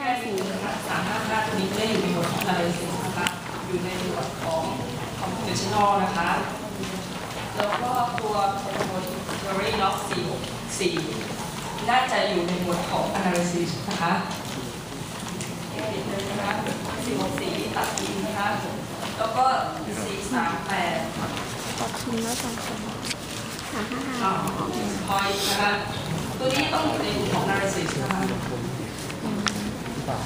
แค่สีสามห้าห้าตัวนี้ไม่ได้อยู่ในหมวดของ analysis นะคะอยู่ในหมวดของ computational นะคะ แล้วก็ตัว theory เนาะสี่สี่น่าจะอยู่ในหมวดของ analysis นะคะเอ็ดเลยนะคะสี่หกสี่ตัดทิ้งนะคะ แล้วก็สี่สามแปดขอชิมแล้วสองคนสามห้าห้าอ่า point นะคะ ตัวนี้ต้องอยู่ในหมวดของ analysis นะคะ สาม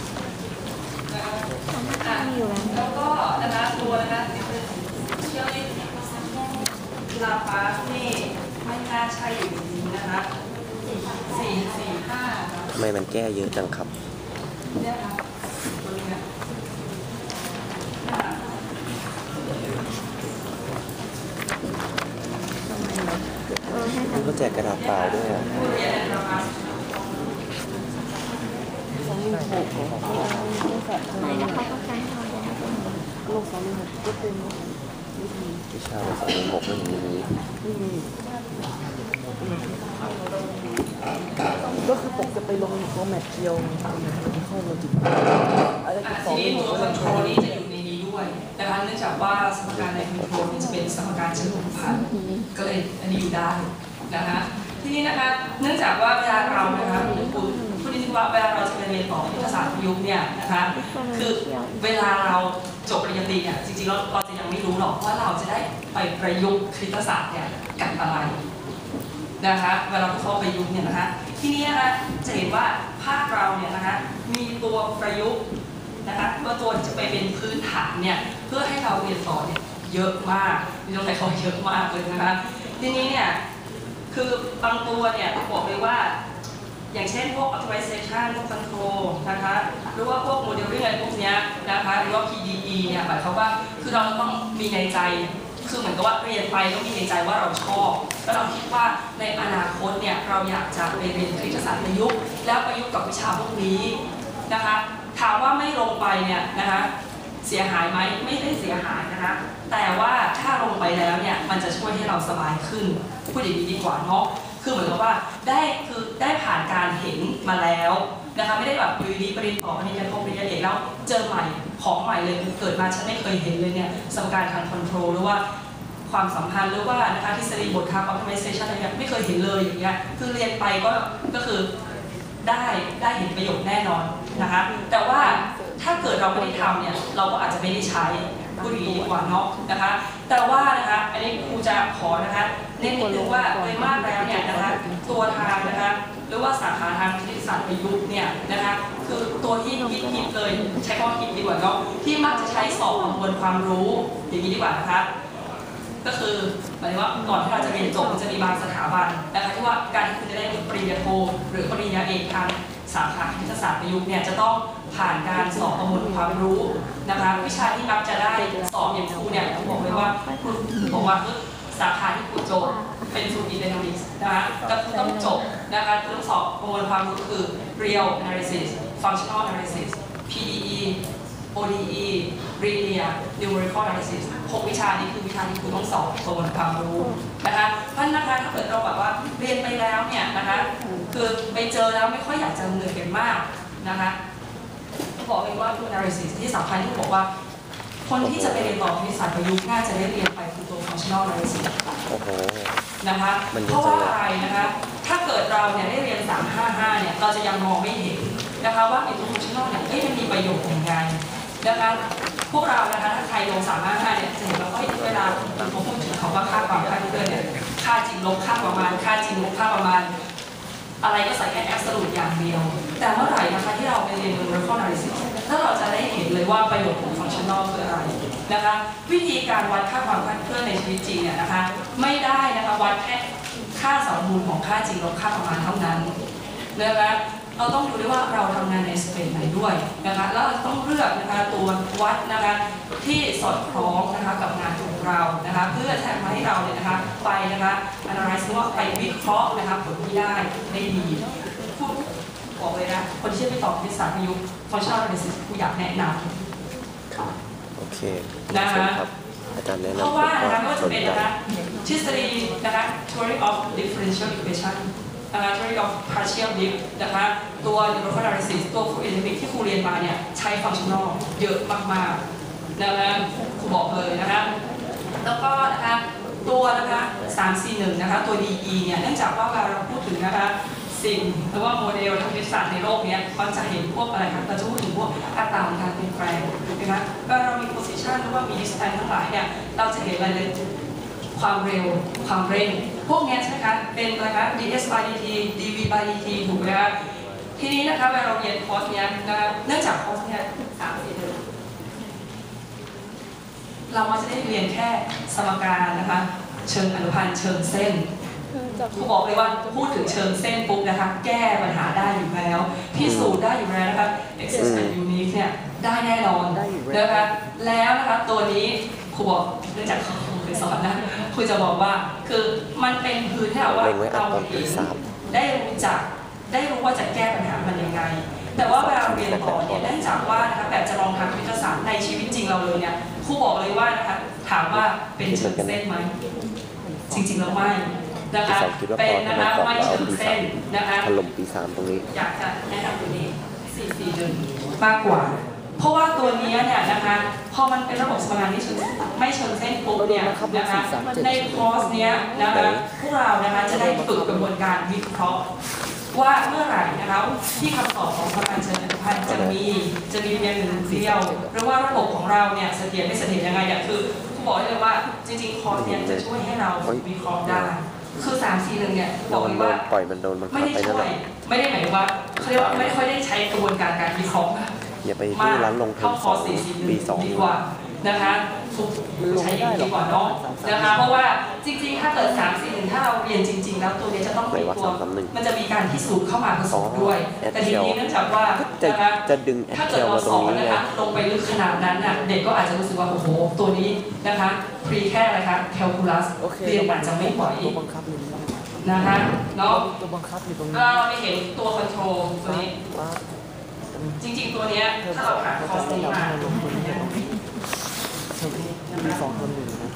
ห้าห้ามีอยู่แล้วแล้วก็นะคะตัวนะคะเชื่อมลาปาสนี่ไม่น่าใช่อยู่ในนี้นะคะสี่สี่ห้าทำไมมันแก้เยอะจังครับเนี่ยค่ะตัวนี้นะนะคะเออให้มันก็แจกกระดาษเปล่าด้วยอะ ผู้เรียนลาปาส ไหนแล้ วเขาก็การทำแล้ววิชาภาษาหกไม่มีก็คือปกจะไปลงโฟร์แมตเดียวเข้ามาถึงอะไรอะที่สทีองนี้หตัวคอนโทรลนี่จะอยู่ในนี้ด้วยนะคะเนื่องจากว่าสมการในคอนโทรลนี่จะเป็นสมการเชิงรูปพันธ์ก็เลยอันนี้อยู่ได้นะคะทีนี้นะคะเนื่องจากว่าเวลาเรานะคะคุณพูดนิดนึงว่าเวลาเรา รียนต่อภาษาประยุกต์เนี่ยนะคะคือเวลาเราจบปริญญาตรีเนี่ยจริงๆแล้วเราจะยังไม่รู้หรอกว่าเราจะได้ไปประยุกต์คณิตศาสตร์เนี่ยกับอะไรนะคะเวลาเข้าประยุกต์เนี่ยนะคะทีนี้นะคะจะเห็นว่าภาคเราเนี่ยนะคะมีตัวประยุกต์นะคะว่าตัวที่จะไปเป็นพื้นฐานเนี่ยเพื่อให้เราเรียนต่อเนี่ยเยอะมากมีต้องใช้คำว่าเยอะมากเลยนะคะทีนี้เนี่ยคือบางตัวเนี่ยบอกเลยว่า อย่างเช่นพวก optimization พวก control นะคะหรือว่าพวก modeling อะไรพวกนี้นะคะหรือว่า PDE เนี่ยหมายความว่าคือเราต้องมีในใจ คือเหมือนกับว่าเรียนไปต้องมีในใจว่าเราชอบ แล้วเราคิดว่าในอนาคตเนี่ยเราอยากจะไปเรียนคณิตศาสตร์ประยุกต์แล้วประยุกต์กับวิชาพวกนี้นะคะถามว่าไม่ลงไปเนี่ยนะคะเสียหายไหมไม่ได้เสียหายนะคะแต่ว่าถ้าลงไปแล้วเนี่ยมันจะช่วยให้เราสบายขึ้นพูดอย่างนี้ดีกว่าเนาะ คือเหมือนกับว่าได้คือได้ผ่านการเห็นมาแล้วนะคะไม่ได้แบบอยู่ดีปริญญาต่อปริญญาโทปริญญาเอกแล้วเจอใหม่ของใหม่เลยคือเกิดมาฉันไม่เคยเห็นเลยเนี่ยสมการทางคอนโทรลหรือว่าความสัมพันธ์หรือว่านะคะทฤษฎีบททาง optimization อะไรเนี่ยไม่เคยเห็นเลยอย่างเงี้ยคือเรียนไปก็ก็คือได้ได้เห็นประโยชน์แน่นอนนะคะแต่ว่าถ้าเกิดเราไม่ได้ทำเนี่ยเราก็อาจจะไม่ได้ใช้พูดดีกว่าเนาะนะคะแต่ว่านะคะอันนี้ครูจะขอนะคะ เน้นนิดนึงว่าโดยมากแล้วเนี่ยนะคะตัวทางนะคะหรือว่าสาขาทางคณิตศาสตร์ประยุกต์เนี่ยนะคะคือตัวที่ฮิตฮิตเลยใช้คำว่าฮิตดีกว่าเนาะที่มักจะใช้สอบประมวลความรู้อย่างนี้ดีกว่านะคะก็คือหมายถึงว่าก่อนที่เราจะเรียนจบจะมีบางสถาบันนะคะที่ว่าการที่คุณจะได้ปริญญาโทหรือปริญญาเอกทางสาขาคณิตศาสตร์ประยุกต์เนี่ยจะต้องผ่านการสอบประมวลความรู้นะคะวิชาที่มักจะได้สอบอย่างครูเนี่ยผมบอกเลยว่าคุณบอกว่า สาขาที่ครูจบเป็นสูตรอินเทอร์เน็ตนะคะก็คือต้องจบนะคะคือต้องสอบประมวลความรู้คือ real analysis functional analysis PDE ODE Linear Numerical Analysis หกวิชานี้คือวิชาที่คุณต้องสอบประมวลความรู้นะคะเพราะฉะนั้นนะคะถ้าเกิดเราแบบว่าเรียนไปแล้วเนี่ยนะคะคือไปเจอแล้วไม่ค่อยอยากจะเหนื่อยกันมากนะคะบอกเลยว่าตัว analysis ที่สำคัญที่บอกว่า คนที่จะไปเรียนต่อคณิตศาสตร์ประยุกต์น่าจะได้เรียนไปคือตัว functional analysis โอ้โหนะคะมันเยเพอะราะจัว่างเลยอะไรนะคะถ้าเกิดเราเนี่ยได้เรียน 355 เนี่ยเราจะยังมองไม่เห็นนะคะว่าไอ้ตัวฟังชั่นอลเนี่ยเอ๊ะมันมีประโยชน์ยังไงนะคะพวกเรานะคะถ้าใครลง355 เนี่ยจะเห็นว่าเอ้ยเวลาเขาพูดถึงคำว่าค่าความคลาดเคลื่อนเนี่ยค่าจริงลบค่าประมาณค่าจริงลบค่าประมาณ อะไรก็ใส่แค่ absolute อย่างเดียว แต่เมื่อไหร่นะคะที่เราไปเรียน numerical analysis ถ้าเราจะได้เห็นเลยว่าประโยชน์ของ functional คืออะไรนะคะวิธีการวัดค่าความคลาดเคลื่อนในชีวิตจริงเนี่ยนะคะไม่ได้นะคะวัดแค่ค่าสมมูลของค่าจริงลบค่าประมาณเท่านั้นนะคะเราต้องดูด้วยว่าเราทำงานในสเปนไหนด้วยนะคะแล้วเราต้องเลือกนะคะตัววัดนะคะที่สอดคล้องนะคะกับงานของเรานะคะเพื่อจะทำให้เราเนี่ยนะคะไปนะคะ analyze ว่าไปวิเคราะห์นะคะผลที่ได้ได้ดีพูดบอกเลยนะคนที่จะไปตอบคณิตศาสตร์ประยุกต์ functional analysis ผู้อยากแนะนำโอเคนะคะเชิญครับอาจารย์แนะเพนำราะว่านะคะก็สจะนเป็นใจนะคะทฤษฎีนะคะ theory of differential equation นะคะ theory of partial drift นะคะตัว neural analysis ตัว fluid ที่ครูเรียนมาเนี่ยใช้ functional เยอะมากๆนะคะครูบอกเลยนะคะแล้วก็นะคะตัวนะคะ341นะคะตัว DE เนี่ยเนื่องจากว่าเวลาเราพูดถึงนะคะ สิ่งหรือว่าโมเดลทางวิทยาศาสตร์ในโลกนี้ยมันจะเห็นพวกอะไรคะเราจะพูดถึงพวกอัตราการเปลี่ยนแปลงถูกไหมคะเวลาเรามี position หรือว่ามี distance ทั้งหลายเนี่ยเราจะเห็นอะไรเลยความเร็วความเร่ง พวกนี้ใช่ไหมคะเป็นอะไรคะ ds by dt dv by dt ถูกไหมคะทีนี้นะคะเวลาเราเรียนคอร์สเนี้ยนะคะเนื่องจากคอร์สเนี้ยสามสี่เดือนเรามาจะได้เรียนแค่สมการนะคะเชิงอนุพันธ์เชิงเส้น ครูบอกเลยว่าพูดถึงเชิงเส้นปุ๊บนะคะ แก้ปัญหาได้อยู่แล้วพิสูจน์ได้อยู่แล้วนะคะ access and unique เนี่ยได้แน่นอนได้อยู่แล้วนะคะแล้วนะคะตัวนี้ครูบอกเนื่องจากครูเคยสอนนะครูจะบอกว่าคือมันเป็นพื้นที่เราว่าเล็งไว้อัดเราตอนปีสามได้รู้จักได้รู้ว่าจะแก้ปัญหามันยังไง แต่ว่าเวลาเราเรียนต่อเนี่ยเนื่องจากว่านะคะแบบจะลองทางวิทยาศาสตร์ในชีวิตจริงเราเลยเนี่ยครูบอกเลยว่านะคะถามว่าเป็นเชิงเส้นไหมจริงๆแล้วไม่ นะคะสองคิดว่าเป็พนอนะคะทำไมไม่ก่อนเชิงเราเอาปีเส้นสามนะคะถล่มปีสามตรงนี้อยากจะแนะนำตัวนี้สี่สี่เดือนมากกว่า เพราะว่าตัวเนี้ยเนี่ยนะคะพอมันเป็นระบบสมการที่เชิงไม่เชิงเส้นปุ๊บเนี่ยนะคะในคอร์สเนี้ยนะคะพวกเรานะคะจะได้ฝึกกระบวนการวิเคราะห์ว่าเมื่อไหร่นะคะที่คำตอบของสมการเชิงอนุพันธ์จะมีจะมีเพียงหนึ่งเดียวหรือว่าระบบของเราเนี่ยเสถียรไม่เสถียรยังไงเนี่ยคือครูบอกได้เลยว่าจริงๆคอร์สเนี่ยจะช่วยให้เราวิเคราะห์ได้ คือ3 4 1เนี่ยบเราอกมัเลนยโดว่านปล่อยมันโดนบังไม่คับได้ไปนั่นช่แหวยละไม่ได้หมายว่าเขาเรียกว่าไม่ค่อยได้ใช้กระบวนการการวิเคราะห์อย่าไปมาที่กร้านลงเทอเข้ามคสออร์งสสี่สี่ปีสองดีกว่า นะคะทุกใช้อย่างนี้ดีกว่าเนาะนะคะ เพราะว่าจริงๆ ถ้าเกิด3 4 1ถ้าเราเรียนจริง ๆ แล้วตัวเนี้ยจะต้องเป็นตัวมันจะมีการพิสูจน์เข้ามาผสมด้วย แต่ทีนี้เนื่องจากว่าจะนะคะจะดึงแอถ้าคเกิเทดลเรามาตสรองนนี้นะไงคะลงไปลึกขนาดนั้นน่ะเด็กก็อาจจะรู้สึกว่าโอ้โหตัวนี้นะคะพรีแค่อะไรคะแคลคูลัสโอเคเรียนอาจจะไม่ไหวตัวบังคับอยู่นี่นะคะเนาะตัวบังคับอยู่ตรงนี้เราไม่เห็นตัวคอนโทรลตัวนี้ปั๊บจริง ๆ ตัวเนี้ยเทอมถ้าสอเรางผ่านเขาคอร์สจะให้นี้เรามา มนี้มีสองเทอมหนึ่งนะ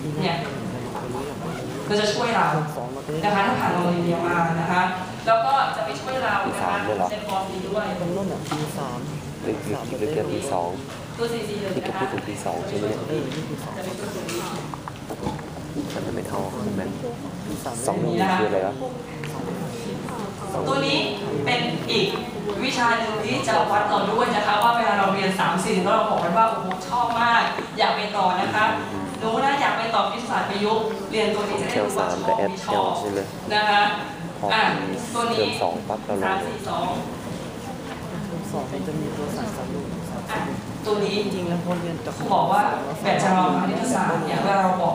ปีหน้าเราลงตัวนี้กับตัวนี้ก็จะช่วยเราเทอมสองเราจะได้นะคะถ้าผ่านโรงเรียนเดียวมานะคะ แล้วก็จะไปช่วยเรานะคะในคอร์สนี้ด้วยตรงนู้นอะปีสามหรือหรือหรือเกินปีสองตัวสี่สี่เลยนี่ก็นะพูคะดถึงปีสองใช่ไหมเนี่ยเออนี่ปีสองจะเป็นตัวตัวนี้มันจะไม่เท่าใช่ไหมปีสามสองหนึ่งคืออะไรวะ ตัวนี้เป็นอีกวิชาหนึ่งที่จะวัดเราด้วยนะคะ ว่าเวลาเราเรียน3ามสี่แล้วเราบอกกันว่าโอ้โหชอบมาก อยากไปต่อนะคะหนูนะอยากไปต่อวิทยาศาสตร์ประยุกต์เรียนตัวนี้จะได้เทลรู้ว่าสามชกับอบแอดไม่ชเทอลบใช่ไหมนะคะพออะปีตัวเทนี้อมสองปั๊บเราลสามงเลยสี่สองเทอมสองมันจะมีตัวสามสามลูกสามอะสามลูกตัวนี้จริงๆแล้วพอเรียนจะเขาบอกว่าแบบจะลองคณิตศาสตร์เนี่ยเวลาเราบอก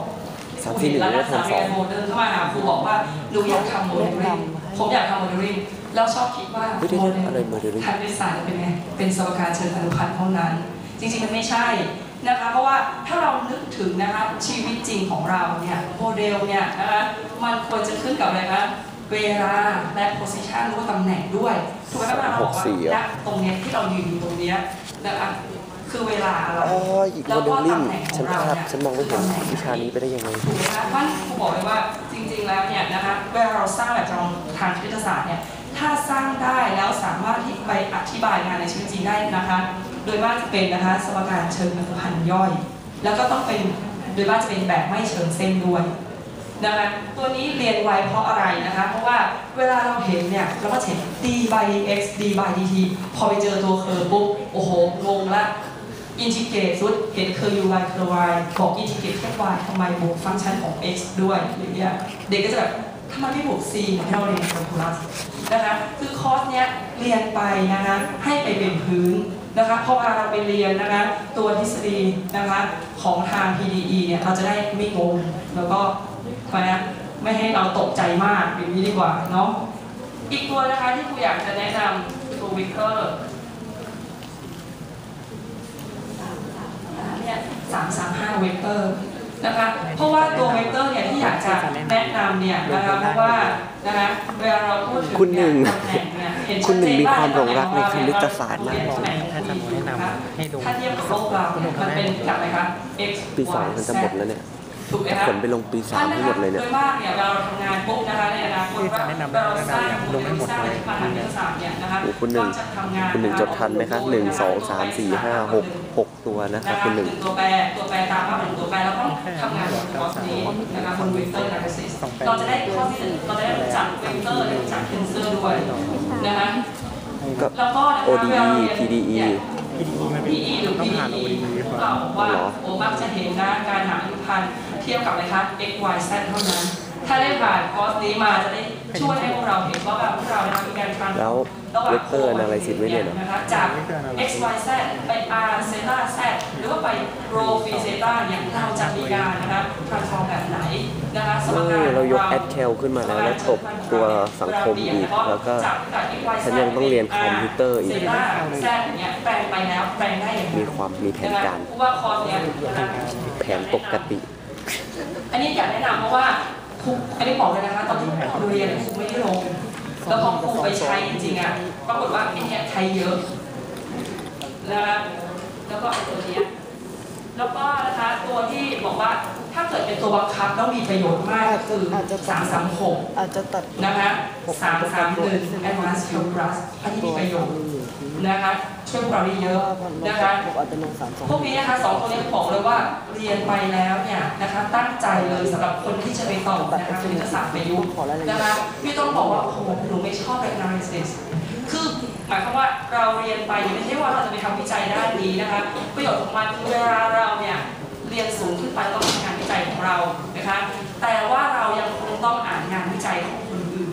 สามสี่หนึ่งแล้วไม่นักเทศึอกมษาสอเรียงนโมเดิร์นเข้ามาหาครูบอกว่าหนูอยากทำโมเดลลิ่ง ผมอยากทำโมเดลลิ่งแล้วชอบคิดว่าไม่ได้เล่นอะไรโมเดลลิ่งคณิตศาสตร์เป็นไงเป็นสมการเชิงอนุพันธ์เท่านั้น จริงๆมันไม่ใช่นะคะเพราะว่าถ้าเรานึกถึงนะคะชีวิตจริงของเราเนี่ยโมเดลเนี่ยนะคะมันควรจะขึ้นกับอะไรคะเวลาและ position หรือว่าตำแหน่งด้วยถูกไหมคะเราบอกว่าณตรงเนี้ยที่เรายืนอยู่ตรงเนี้ยนะคะ คือเวลาเราอ๋ออีกโมเดลลิ่งฉันภาพฉันมองไม่เห็นวิชานี้ไปได้ยังไงถูกไหมคะเพราะครูบอกเลยว่าจริง ๆ แล้วเนี่ยนะคะเวลาเราสร้างแบบจำทางวิทยาศาสตร์เนี่ยถ้าสร้างได้แล้วสามารถที่ไปอธิบายงานในชีวิตจริงได้นะคะ โดยว่าจะเป็นนะคะสมการเชิงอนุพันธ์ย่อย แล้วก็ต้องเป็นโดยว่าจะเป็นแบบไม่เชิงเส้นด้วยนะคะตัวนี้เรียนไวเพราะอะไรนะคะ เพราะว่าเวลาเราเห็นเนี่ยเราก็จะเห็น d by dx d by dt พอไปเจอตัวเคอร์ปุ๊บโอ้โหงงละ อินทิเกรตสุดเห็นคือ u y คือ y บอกอินทิเกรตแค่ y ทำไมบวกฟังก์ชันของ x ด้วยอย่างเงี้ยเด็กก็จะแบบทำไมไม่บวก c เหมือนที่เราเรียนในคลคูลัสนะคะคือคอร์สเนี้ยเรียนไปนะคะให้ไปเป็นพื้นนะคะพราะเวลาเราไปเรียนนะคะตัวทฤษฎีนะคะของทาง PDE เนี่ยเราจะได้ไม่งงแล้วก็ทำไมนะไม่ให้เราตกใจมากอย่างนี้ดีกว่าเนาะอีกตัวนะคะที่ครูอยากจะแนะนำตัววิกเตอร์ เนี่ยสามสามห้า เวกเตอร์นะคะเพราะว่าตัวเวกเตอร์เนี่ยที่อยากจะแนะนำเนี่ยนะคะเพราะว่านะคะเวลาเราพูดถึงคุณหนึ่งเยตำแหน่งเนี่ยเห็นคุณหนึ่งชัดเจมีความหลงรักในว่คณิตศาสตร์มากเรียนตำแหน่งถ้าจะแนะนำให้ดูถ้าเทียบกับโลกเราเนี่ยมันเป็นกับอะไรคะ x ปีสอง y มันจะ z หมดแล้วเนี่ย ถูกไหมแต่คะผลไปลงปีสามทั้งหมดเลยเนี่ยโดยมากเนี่ยเวลาเราทำงานปุ๊บนะคะในอนาคตว่าเราสร้างลงให้หมดเลยมหาวิทยาศาสตร์เนี่ยนะคะโอ้คุณหนึ่งก็จะทำงานคุณหนึ่งจดทันไหมคะหนึ่งสองสามสี่ห้าหกหกตัวนะครับคุณหนึ่งตัวแปรตัวแปรตามมาเป็นตัวแปรเราต้องทำงานบนคอร์สนี้นะคะบนเวกเตอร์ analysis เราจะได้ข้อที่หนึ่งเราจะได้รู้จักเวกเตอร์รู้จักเทนเซอร์ด้วยนะคะก็แล้วก็นะคะ ODE เวลาเรียน PDE เนี่ย PDE มันเป็น PE หรือต้องผ่าน PDE ODE ก่อนเราบอกว่าเหรอโอ้มักจะเห็นนะการหาอนุพันธ์ เทียบกับอะไรคะ x y z เท่านั้น ถ้าได้ผ่านคอร์สนี้มาจะได้ช่วยให้พวกเราเห็นว่าแบบพวกเรานะคะมีการทำแล้ว vector analysis ไม่เรียนเหรอนะคะจาก x y z ไป r เซตา z หรือว่าไป rho phi zeta เนี่ยเราจะมีการนะคะ transform แบบไหนนะคะสมเอการอเรายกของแอดแคลขึ้นมาแล้วแล้วตบตัวสังคมอีกแล้วก็ฉันยังต้องเรียนคอมพิวเตอร์อีกเซต้าแซดเนี่ยแปลงไปแล้วแปลงได้อย่างไรมีความมีแผนการเพราะว่าคอร์สเนี่ยนะคะแผนปกติ อันนี้อยากแนะนำเพราะว่าครูอันนี้บอกเลยนะคะตอนที่ครูเรียนครูไม่ได้ลงแล้วพอครูไปใช้จริงๆอะปรากฏว่าไอ้เนี่ยใช้เยอะนะคะแล้วก็ไอ้ตัวเนี้ยแล้วก็นะคะตัวที่บอกว่าถ้าเกิดเป็นตัวบังคับแล้วมีประโยชน์มากก็คือสามสามหกอาจจะตัดนะคะสามสามหนึ่ง advanced calculus อันนี้มีประโยชน์นะคะ ช่วยพวกเราได้เยอะนะคะผมอาจจะลงสามสองพวกนี้นะคะสองตัวนี้บอกเลยว่าเรียนไปแล้วเนี่ยนะคะตั้งใจเลยสำหรับคนที่จะไปต่อนะคะคณิตศาสตร์ประยุกต์นะคะพี่ต้องบอกว่าโอ้โหหนูไม่ชอบ analysis คือหมายความว่าเราเรียนไปไม่ใช่ว่าเราจะไปทำวิจัยด้านนี้นะคะประโยชน์ของมันคือเวลาเราเนี่ยเรียนสูงขึ้นไปต้องทำงานวิจัยของเรานะคะแต่ว่าเรายังคงต้องอ่านงานวิจัยของคนอื่น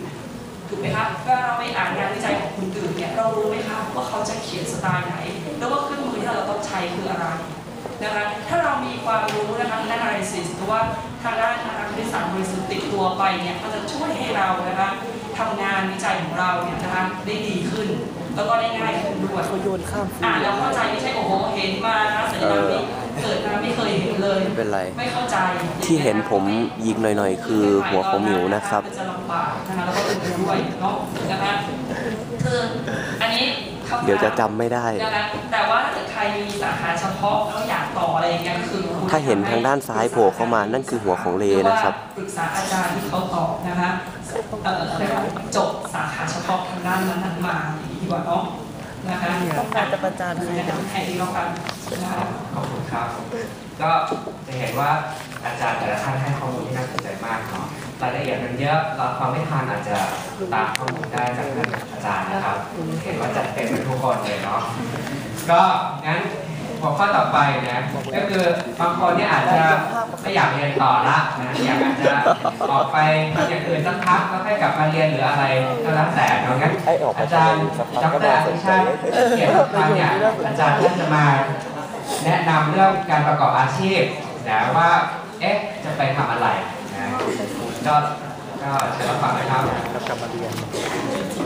ถูกไหมคะเวลาเราไปอ่านงานวิจัยของคนอื่นเนี่ยเรารู้ไหมคะว่าเขาจะเขียนส ไตล์ไหน แล้วว่าเครื่องมือที่เราต้องใช้คืออะไรนะคะถ้าเรามีความรู้นะคะด้าน analysis หรือว่าทางด้านนะคะคณิตศาสตร์บริสุทธิ์ติดตัวไปเนี่ยมันจะช่วยให้เรานะคะทำงานวิจัยของเราเนี่ยนะคะได้ดีขึ้น แล้วก็ได้ง่ายขึ้นด้วยเขาโยนข้ามอ่านแล้วเข้าใจไม่ใช่โอ้โหเห็นมานะสัญญาณนี้เกิดมาไม่เคยเห็นเลยไม่เป็นไรไม่เข้าใจที่เห็นผมยิงหน่อยๆ คือหัวของหมิวนะครับจะลำบากนะคะแล้วก็ตื่นด้วยเนาะนะคะคืออันนี้คร่าวๆ เดี๋ยวจะจำไม่ได้นะคะแต่ว่าถ้าเกิดใครมีสาขาเฉพาะแล้วอยากต่ออะไรอย่างเงี้ยก็คือคุณถ้าเห็นทางด้านซ้ายโผล่เข้ามานั่นคือหัวของเลนะครับปรึกษาอาจารย์ที่เขาตอบนะคะเอ่อเรียกว่าจบสาขาเฉพาะทางด้านนั้นๆมาอย่างนี้ดีกว่าเนาะนะคะต้องการจะประจานใครแนะนำให้ดีแล้วกันนะคะ ขอบคุณครับ ก็จะเห็นว่าอาจารย์แต่ละท่านให้ข้อมูลที่น่าสนใจมากเนาะ รายละเอียดมันเยอะเราฟังไม่ทันอาจจะตามข้อมูลได้จากท่านอาจารย์นะครับ เห็นว่าจัดเต็มไปทุกคนเลยเนาะก็งั้นหัวข้อต่อไปนะก็คือบางคนเนี่ยอาจจะไม่อยากเรียนต่อละนะอยากอาจจะออกไปทำอย่างอื่นสักพักแล้วค่อยกลับมาเรียนหรืออะไรก็แล้วแต่เนาะงั้นไอ้ออกไปอาจารย์สักพัดกก็รน่าอสนภิใจชาติเกียรติพันธ์เนี่ยอาจารย์ท่านจะมาแนะนำเรื่องการประกอบอาชีพนะว่าเอ๊ะจะไปทำอะไรนะ ก็ก็เชิญรับฟังนะครับแล้วกลับมาเรียน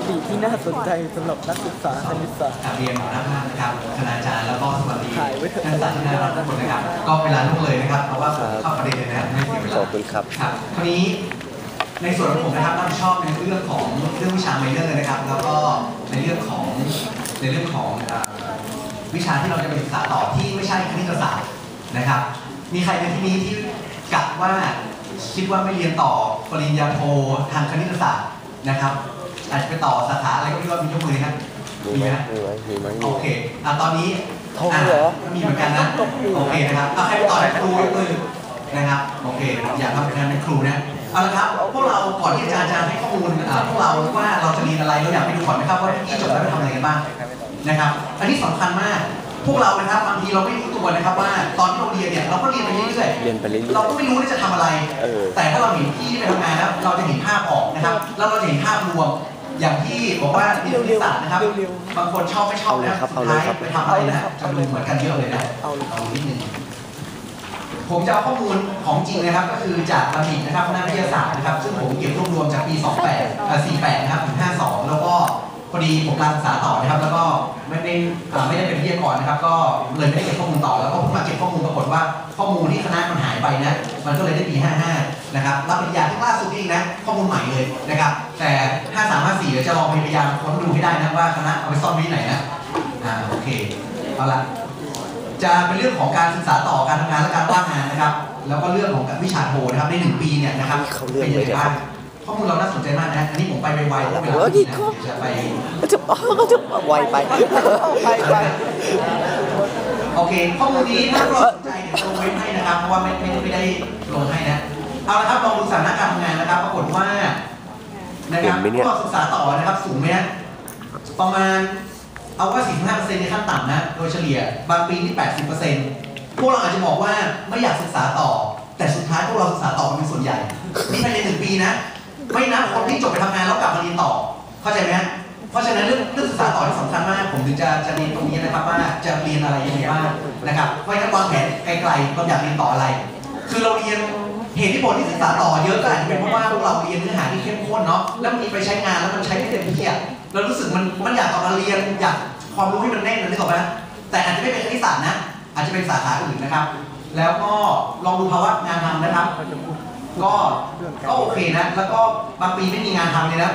ปีที่น่าสนใจสำหรับนักศึกษาคณิตศาสตร์ กราบเรียนหมอหน้าภาคนะครับคณาจารย์แล้วก็สวัสดีถ่ายไว้เถอะ ท่านศาสตราจารย์ทุกคนนะครับ ก็เวลาล่วงเลยนะครับ เพราะว่าผมเข้าประเด็นเลยนะครับไม่เสียเวขลา อบคุณครับ ครับคราวนี้ในส่วนของผมนะครับรับผิดชอบในเรื่องของเรื่องวิชาเมเจอร์เลยนะครับ แล้วก็ในเรื่องของในเรื่องของเอ่อวิชาที่เราจะไปศึกษาต่อที่ไม่ใช่คณิตศาสตร์นะครับ มีใครในที่นี้ที่กะว่า คิดว่าไม่เรียนต่อปริญญาโททางคณิตศาสตร์นะครับ อาจจะไปต่อสาขาอะไรก็ไม่รู้ว่ามียกมือนะครับมีมีไหไหมมฮะมีไหมมีไหมโอเคอะตอนนี้โทรเหรอะมีเหมือนกันนะโอเคนะครับเอาใครไปต่อในครูยกมือนะครับโอเคอยากทำเป็นงานในครูนะเอาละครับพวกเราก่อนที่อาจารย์จะให้ข้อมูลอ่าพวกเราว่าเราจะเรียนอะไรเราอยากไปดูก่อนนะครับว่าที่จบแล้วไปทำอะไรกันบ้างนะครับ อันนี้สำคัญมาก พวกเรานะครับบางทีเราไม่รู้ตัวนะครับว่าตอนที่เราเรียนเนี่ยเราก็เรียนไปเรื่อยๆเรียนไปเรื่อยๆเราก็ไม่รู้ว่าจะทำอะไร เออ แต่ถ้าเราเห็นพี่ที่ไปทำงานแล้วเราจะเห็นภาพออกนะครับแล้วเราจะเห็นภาพรวม อย่างที่บอกว่าเรียนคณิตศาสตร์นะครับเร็วบางคนชอบไม่ชอบนะเอาสุดเลยท้ายครับไปทำอะไรนะเอาจะเลยครับดูเหมือนกันเยอะเลยนะเอาเลยเอานิดนึงผมจะเอาข้อมูลของจริงนะครับ ก็คือจากบัณฑิตนะครับคณะวิทยาศาสตร์นะครับ ซึ่งผมเก็บรวบรวมจากปี 28เอ่อ48 นะครับถึง 52 แล้วก็ พอดีผมการศึกษาต่อนะครับ แล้วก็ไม่ได้อ่าไม่ได้เป็นวิทยากรนะครับ ก็เลยไม่ได้เก็บข้อมูลต่อแล้วก็เพิ่งมาเก็บข้อมูลปรากฏว่าข้อมูลที่คณะมันหายไปนะมันก็เลยได้ปี 55 นะครับรับปริญญาที่ล่าสุดเองนะข้อมูลใหม่เลยนะครับ แต่ 53 54 เดี๋ยวจะลองพยายามค้นดูให้ได้นะว่าคณะเอาไปซ่อนไว้ที่ไหนนะอ่าโอเคเอาละจะเป็นเรื่องของการศึกษาต่อการทำงานและการว่างงานนะครับ แล้วก็เรื่องของวิชาโทนะครับในหนึ่งปีเนี่ยนะครับเขาเรื่องเป็นยังเลยไงเนี่ยบ้าง ข้อมูลเราน่าสนใจมากนะ อันนี้ผมไปไวๆเพราะเวลาโอ้ยไม่มีนะเขาเดี๋ยวจะไปก็จะก็จะไวไปไปไปโอเค ข้อมูลนี้ถ้าเราสนใจเดี๋ยวลงเว็บให้นะครับ เพราะว่าไม่ไม่ไม่ได้ลงให้นะ เอาละครับลองดูสถานะการทำงานนะครับ ปรากฏว่า นะครับเห็นไหมเนี่ยผู้ศึกษาต่อนะครับสูงไหมฮะประมาณเอาว่า45%ในขั้นต่ำนะ โดยเฉลี่ย บางปีนี่ 80%พวกเราอาจจะบอกว่าไม่อยากศึกษาต่อ แต่สุดท้ายพวกเราศึกษาต่อกันเป็นส่วนใหญ่ นี่ภายในหนึ่งปีนะ ไม่นับคนที่จบไปทำงานแล้วกลับมาเรียนต่อ เข้าใจไหมเพราะฉะนั้นเรื่องเรื่องศึกษาต่อที่สำคัญมาก ผมถึงจะจะเรียนตรงนี้นะครับว่าจะเรียนอะไรยังไงบ้างนะครับเพราะฉะนั้นวางแผนไกลๆเราอยากเรียนต่ออะไร คือเราเรียนเหตุที่ผลที่ศึกษาต่อเยอะก็อาจจะเป็นเพราะว่าพวกเราเรียนเนื้อหาที่เข้มข้นเนาะแล้วมันมีไปใช้งานแล้วมันใช้ไม่เต็มที่อะเรารู้สึกมันมันอยากกลับมาเรียนอยากความรู้ให้มันแน่นนะนึกออกไหมแต่อาจจะไม่เป็นคณิตศาสตร์นะ อาจจะเป็นสาขาอื่นนะครับ แล้วก็ลองดูภาวะงานทำนะครับ ก็ก็โอเคนะ แล้วก็บางปีไม่มีงานทำเลยนะ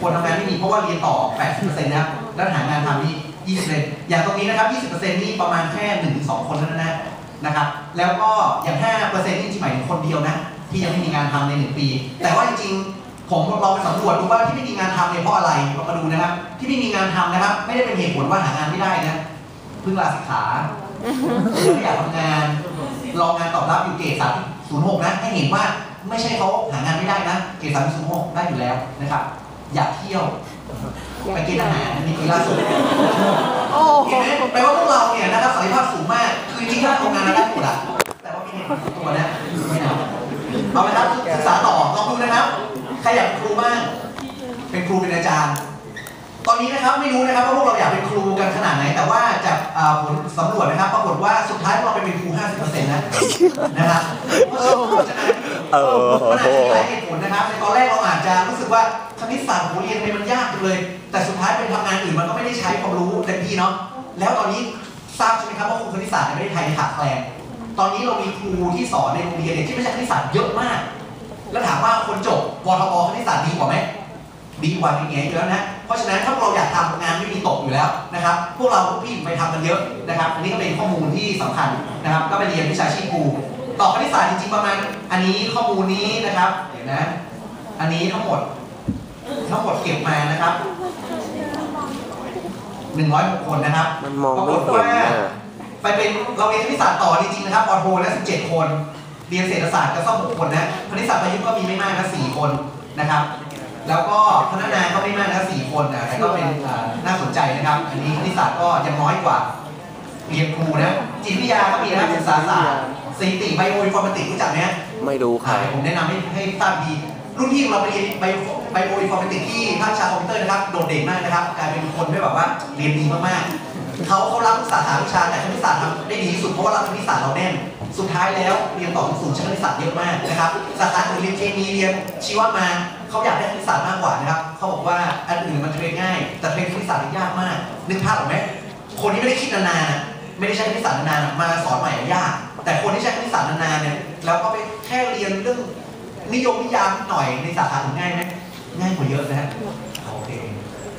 คนทำงานไม่มีเพราะว่าเรียนต่อ 80%นะครับแล้วหางานทำนี่20%อย่างตรงนี้นะครับ 20%นี่ประมาณแค่1-2 คนเท่านั้นนะนะครับ แล้วก็อย่าง 5%นี่จริงหมายถึงคนเดียวนะ ที่ยังไม่มีงานทำใน 1 ปี แต่ว่าจริงๆผมลองไปสำรวจดูว่าที่ไม่มีงานทำเนี่ยเพราะอะไรเรามาดูนะครับ ที่ไม่มีงานทำนะครับ ไม่ได้เป็นเหตุผลว่าหางานไม่ได้นะเพิ่งลาสิกขาไม่อยากทำงานรองานตอบรับอยู่เกรดสามศูนย์หกนะให้เห็นว่า ไม่ใช่เขาหางานไม่ได้นะเกรดสามศูนย์หกได้อยู่แล้วนะครับ อยากเที่ยว ไปกินอาหารอันนี้คือล่าสุดโอ้โหเห็นไหมแปลว่าพวกเราเนี่ยนะครับศักยภาพสูงมาก คือจริงๆถ้าทำงานเราได้หมดอะแต่ว่ามีเหตุผลตัวนะไม่เอาเอาไปครับศึกษาต่อลองดูนะครับ ใครอยากเป็นครูบ้าง เป็นครูเป็นอาจารย์ ตอนนี้นะครับไม่รู้นะครับว่าพวกเราอยากเป็นครูกันขนาดไหน แต่ว่าจากอ่าผลสำรวจนะครับ ปรากฏว่าสุดท้ายพวกเราไปเป็นครู 50%นะนะครับเพราะฉะนั้นเออมันอาจจะมีหลายเหตุผลนะครับในตอนแรกเราอาจจะรู้สึกว่าคณิตศาสตร์โหเรียนไปมันยากจังเลย แต่สุดท้ายเป็นทำงานอื่นมันก็ไม่ได้ใช้ความรู้เต็มที่เนาะแล้วตอนนี้ทราบใช่ไหมครับว่าครูคณิตศาสตร์ในประเทศไทยขาดแคลนตอนนี้เรามีครูที่สอนในโรงเรียนเนี่ยที่ไม่ใช่คณิตศาสตร์เยอะมาก แล้วถามว่าคนจบวทบคณิตศาสตร์ดีกว่าไหม ดีกว่าอย่างเงี้ยอยู่แล้วนะ เพราะฉะนั้นถ้าพวกเราอยากทำงานไม่มีตกอยู่แล้วนะครับ พวกเราพี่ไปทำกันเยอะนะครับ อันนี้ก็เป็นข้อมูลที่สำคัญนะครับ ก็ไปเรียนวิชาชีพครูต่อคณิตศาสตร์จริงๆประมาณ อันนี้ข้อมูลนี้นะครับ เดี๋ยวนะ อันนี้ทั้งหมดทั้งหมดเก็บมานะครับ106คนนะครับมันมองไม่เห็นน่ะไปเป็นเราเรียนคณิตศาสตร์ต่อจริงๆนะครับปอโทและ17คน เรียนเศรษฐศาสตร์ก็ซ่อม6คนนะ คณิตศาสตร์ประยุกต์ก็มีไม่มากนะ4คนนะครับ แล้วก็คณะนาก็ไม่มากนะ4คนนะแต่ก็เป็นอ่าน่าสนใจนะครับ อันนี้คณิตศาสตร์ก็ยังน้อยกว่าเรียนครูนะจิตวิทยาก็มีนะครับศึกษาศาสตร์สถิติไบโออินฟอร์มติกรู้จักไหมฮะไม่รู้คอ่ารับเดี๋ยวผมแนะนำให้ให้ทราบดีรุ่นพี่ของเราไปเรียนไบไบโออินฟอร์มติกที่ภาควิชาคอมพิวเตอร์นะครับโดดเด่นมากนะครับกลายเป็นคนที่แบบว่าเรียนดีมากๆเขาเขารับสาขาวิชาแต่คณิตศาสตร์ทำได้ดีที่สุดเพราะว่ารับคณิตศาสตร์เราแน่นสุดท้ายแล้วเรียนต่อสูงๆใช้คณิตศาสตร์เยอะมากนะครับสาขาอื่นเรียนเคมีเรียนชีวะมา เขาอยากได้คณิตศาสตร์มากกว่านะครับเขาบอกว่าอันอื่นมันเทรนง่าย แต่เทรนคณิตศาสตร์ยากมาก นึกภาพออกไหมคนที่ไม่ได้คิดนานๆไม่ได้ใช้คณิตศาสตร์นานๆมาสอนใหม่ยาก แต่คนที่ใช้คณิตศาสตร์นานๆเนี่ยแล้วก็ไปแค่เรียนเรื่องนิยมนิยามหน่อยในสาขาอื่นง่ายไหมง่ายกว่าเยอะนะฮะโอเค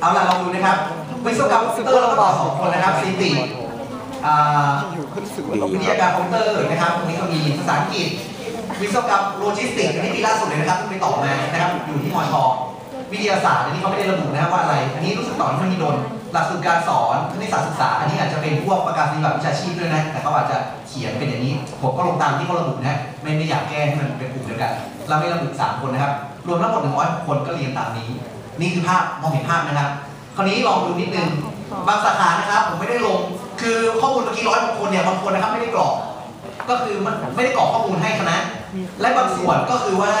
เอาล่ะลองดูนะครับวิศวกรรมคอมพิวเตอร์เราก็ต่อสองคนนะครับซีติอ่าว่าดีวิทยาการคอมพิวเตอร์นะครับตรงนี้ก็มีภาษาอังกฤษ วิศวกรรมโลจิสติกส์อันนี้ปีล่าสุดเลยนะครับเพิ่งไปต่อมานะครับอยู่ที่มอชอวิทยาศาสตร์อันนี้เขาไม่ได้ระบุนะครับว่าอะไร อันนี้รู้สึกต่อที่มหิดลหลักสูตรการสอนคณิตศาสตร์ศึกษา อันนี้อาจจะเป็นพวกประกาศนียบัตรวิชาชีพด้วยนะ แต่เขาอาจจะเขียนเป็นอย่างนี้ ผมก็ลงตามที่เขาระบุนะไม่ไม่อยากแก้ให้มันเป็นกลุ่มเดียวกัน เราไม่ระบุสามคนนะครับ รวมทั้งหมด100คนก็เรียนตามนี้ นี่คือภาพมองเห็นภาพนะครับ คราวนี้ลองดูนิดนึง บางสาขานะครับ ผมไม่ได้ลง คือข้อมูลเมื่อกี้ร้อยคนเนี่ยบางคนนะครับไม่ได้กรอก ก็คือมันไม่ได้กรอกข้อมูลให้คณะ และบางส่วนก็คือว่า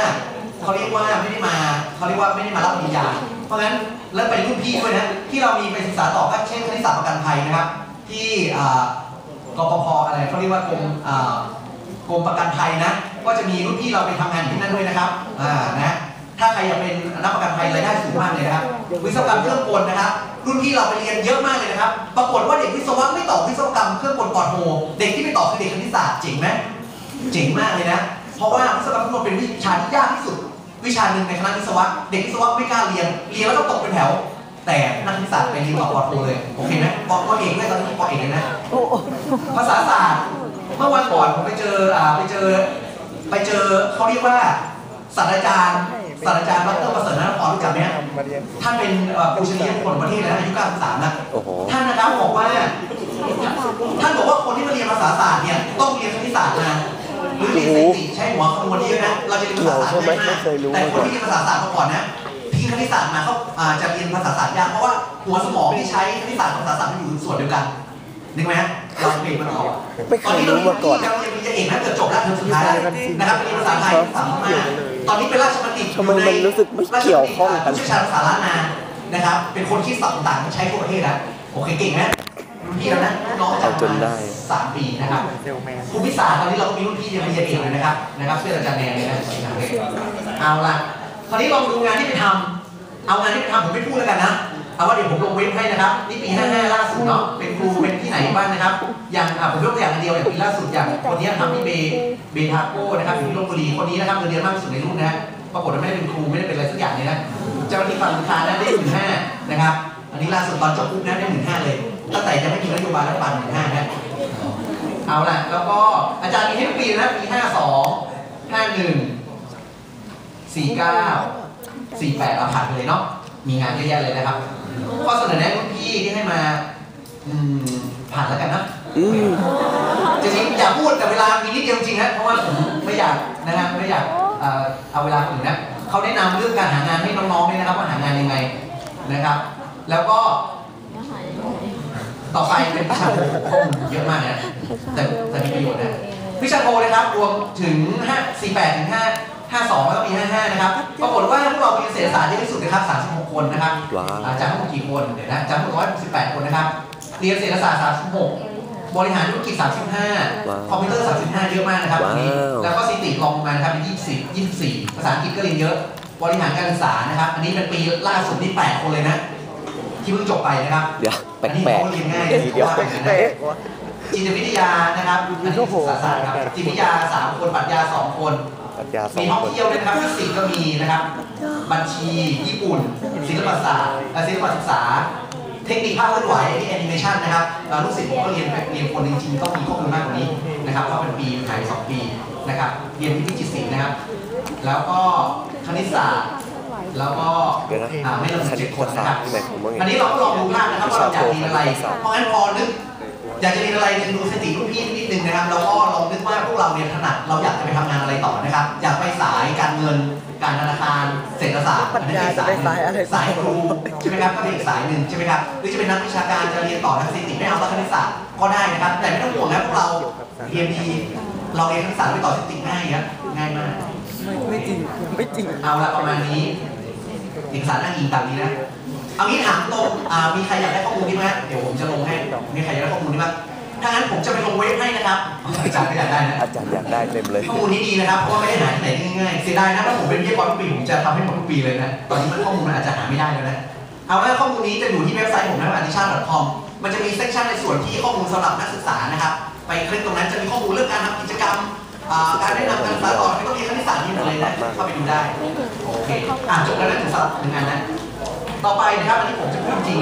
เขาเรียกว่าไม่ได้มาเขาเรียกว่าไม่ได้มารับปริญญา เพราะงั้นแล้วเป็นรุ่นพี่ด้วยนะที่เรามีไปศึกษาต่อก็เช่นคณิตศาสตร์ประกันภัยนะครับ ที่กปพอะไรเขาเรียกว่ากรมกรมประกันภัยนะ ก็จะมีรุ่นพี่เราไปทำงานอยู่ที่นั่นด้วยนะครับอ่านะถ้าใครอยากเป็นนักประกันภัยรายได้สูงมากเลยนะครับวิศวกรรมเครื่องกลนะครับ รุ่นพี่เราไปเรียนเยอะมากเลยนะครับ ปรากฏว่าเด็กวิศวะไม่ต่อวิศวกรรมเครื่องกลปอดโทเด็กที่ไม่ต่อคือเด็กคณิตศาสตร์เจ๋งไหมเจ๋งมากเลยนะ เพราะว่าวิศวกรรมเครื่องกลเป็นวิชาที่ยากที่สุด วิชาหนึ่งในคณะวิศวะ เด็กวิศวะไม่กล้าเรียน เรียนแล้วก็ตกเป็นแถว แต่นักคณิตศาสตร์ไปเรียนต่อปอโทเลย โอเคไหมปอปอเอกด้วยตอนนี้ปอเอกเลยนะ ภาษาศาสตร์ เมื่อวันก่อนผมไปเจออ่าไปเจอ ไปเจอเขาเรียกว่าศาสตราจารย์ศาสตราจารย์ดรประเสริฐนพรรู้จักไหมฮะมาเรียนท่านเป็นเอ่อปูชนียบุคคลของประเทศแล้วอายุ93นะโอ้โหท่านนะครับบอกว่า ท่านบอกว่าคนที่มาเรียนภาษาศาสตร์เนี่ยต้องเรียนคณิตศาสตร์มา หรือเรียนสถิติใช้หัวคำนวณเยอะนะเราจะเรียนภาษาศาสตร์ไหมง่ายมากไม่เคยรู้แต่คนที่เรียนภาษาศาสตร์มาก่อนนะทิ้งคณิตศาสตร์มาเขาจะเรียนภาษาศาสตร์ยากเพราะว่าหัวสมองที่ใช้คณิตศาสตร์กับภาษาศาสตร์มันอยู่ส่วนเดียวกันนึกไหมฮะเราเปลี่ยนมันออกไม่เคยรู้มาก่อนตอนนี้เราเรียนปริญญาเอกนะเกือบจบแล้วเทอมสุดท้ายแล้วนะครับเรียนภาษาไทยสามมากตอนนี้เป็นราชบัณฑิตทำไมมันรู้สึกไม่เกี่ยวข้องกันผู้เชี่ยวชาญภาษาล้านนานะครับเป็นคนคิดศัพท์ต่างใช้ทั่วประเทศนะโอเคเก่งไหม พี่แล้วนะน้องจากเอาจนได้สามปีนะครับเซลแมนภูมิศาสตร์ตอนนี้เราก็มีรุ่นพี่เรียนปริญญาเอกเลยนะครับนะครับเพื่อนอาจารย์แนนเลยนะเอาล่ะคราวนี้ลองดูงานที่ไปทำเอางานที่ไปทำผมไม่พูดแล้วกันนะเอาว่าเดี๋ยวผมลงเว็บให้นะครับนี่ปี55ล่าสุดเนาะเป็นครูเป็นที่ไหนบ้างนะครับ อย่างอะผมยกตัวอย่างอันเดียวอย่างปีล่าสุดอย่างคนนี้ทำที่เบเบทาโก้นะครับอยู่ที่ลบบุรีคนนี้นะครับเงินเดือนมากที่สุดในรุ่นนะฮะปรากฏว่าไม่ได้เป็นครูไม่ได้เป็นอะไรสักอย่างเลยนะเจ้าหน้าที่ฝ่ายลูกค้านะได้หมื่นห้านะครับ อันนี้ล่าสุดตอนจบปุ๊บนะได้หมื่นห้าเลย ตั้งแต่ยังไม่มีนโยบายรัฐบาลหมื่นห้านะเอาล่ะ แล้วก็อาจารย์มีให้ทุกปีนะปีห้าสองห้าหนึ่งสี่เก้าสี่แปดเอาผ่านไปเลยเนาะมีงานเยอะแยะเลยนะครับข้อเสนอแนะรุ่นพี่ที่ให้มาอืมผ่านแล้วกันนะอืมจริงๆอยากพูดแต่เวลามีนิดเดียวจริงๆนะเพราะว่าผมไม่อยากนะฮะไม่อยากเอ่อเอาเวลาคนอื่นนะเขาแนะนำเรื่องการหางานให้น้องๆด้วยนะครับว่าหางานยังไงนะครับ แล้วก็ ต่อไปเป็นวิชาโทข้อมูลเยอะมากนะแต่แต่มีประโยชน์นะวิชาโทนะครับรวมถึง5 48ถึง5 52 แล้วก็ปี55 นะครับ ปรากฏว่าพวกเราเรียนเศรษฐศาสตร์เยอะที่สุดนะครับ 36 คนนะครับว้าวอาจารย์ทั้งหมดกี่คน เดี๋ยวนะอาจารย์ทั้งหมด168 คนนะครับ เรียนเศรษฐศาสตร์ 36 บริหารธุรกิจว้าว35 คอมพิวเตอร์ 35 เยอะมากนะครับว้าวอันนี้ แล้วก็สถิติลองลงมานะครับเป็น20 24 ภาษาอังกฤษก็เรียนเยอะ บริหารการศึกษานะครับ อันนี้เป็นปีล่าสุดนี่ 8 คนเลยนะ ที่เพิ่งจบไปนะครับเดี๋ยวแปอันนี้ลกเขาเรียนง่ายๆทีเดียวเพราะว่าอย่างนั้นนะจิตวิทยานะครับอันนี้ศึกษาศาสตร์ครับจิตวิทยา3คนปรัชญา2คนปรัชญาสอมีงท่องคนเที่ยวด้วยนะครับฟิสิกส์ก็มีนะครับ บัญชีญี่ปุ่นศิลปศาสตร์และศิลปศึกษา เทคนิคภาพเคลื่อนไหวที่แอนิเมชันนะครับเอ่อลูกศิษย์ผมก็เรียนเรียนคนจริงๆต้องมีข้อมูลมากกว่านี้นะครับเพราะเป็นปีหายสองปีนะครับ เรียนวิทย์จิตศิลป์นะครับ แล้วก็คณิตศาสตร์ แล้วก็เดี๋ยวนะอ่าไม่ลงคณิเจ็ตดคนศานะสคตรับร์หมายความว่าไงอันนี้เราก็ลองดูภาพนะครับว่าเราอยากเรียนอะไรวิชาโทเพราะงั้นพอนึกอยากจะเรียนอะไรเนี่ยดูสถิติรุ่นพี่นิดนึงนะครับแล้วก็ลองนึกว่าพวกเราเรียนถนัดเราอยากจะไปทำงานอะไรต่อนะครับ อยากไปสายการเงินการธนาคารเศรษฐศาสตร์อันนี้เป็นสายหนึ่งสายครูใช่ไหมครับก็เป็นอีกสายหนึ่งใช่ไหมครับหรือจะเป็นนักวิชาการจะเรียนต่อทางสถิติไม่เอาทางคณิตศาสตร์ก็ได้นะครับ แต่ไม่ต้องห่วงนะพวกเราเรียนดีเราเรียนคณิตศาสตร์ไปต่อสถิติง่ายครับง่ายมากไม่ไม่จริงไม่จริงเอาละประมาณนี้ เอกสารอ้างอิงตามนี้นะ เอางี้ถามตรงอ่ามีใครอยากได้ข้อมูลนี้ไหมฮะเดี๋ยวผมจะลงให้ มีใครอยากได้ข้อมูลนี้ไหมถ้างั้นผมจะไปลงเว็บให้นะครับอาจารย์ก็อยากได้นะอาจารย์อยากได้เต็มเลยข้อมูลนี้ดีนะครับเพราะว่าไม่ได้หาที่ไหนได้ง่ายๆเสียดายนะถ้าผมเป็นวิทยากรทุกปีผมจะทำให้หมดทุกปีเลยนะตอนนี้มันข้อมูลมันอาจจะหาไม่ได้แล้วนะเอาละข้อมูลนี้จะอยู่ที่เว็บไซต์ผมนะ a n i s h a c o m มันจะมีเซกชันในส่วนที่ข้อมูลสำหรับนักศึกษานะครับไปคลิกตรงนั้นจะมีข้อมูลเรื่องการทำกิจกรรมอ่า การแนะนำการศึกษาต่อไม่ต้องเรียนคณิตศาสตร์นี่หมดเลยนะเข้าไปดูได้โอเคอะจบแล้วนะถึงสำหรับหนึ่งงานนะต่อไปนะครับอันนี้ผมจะพูดจริง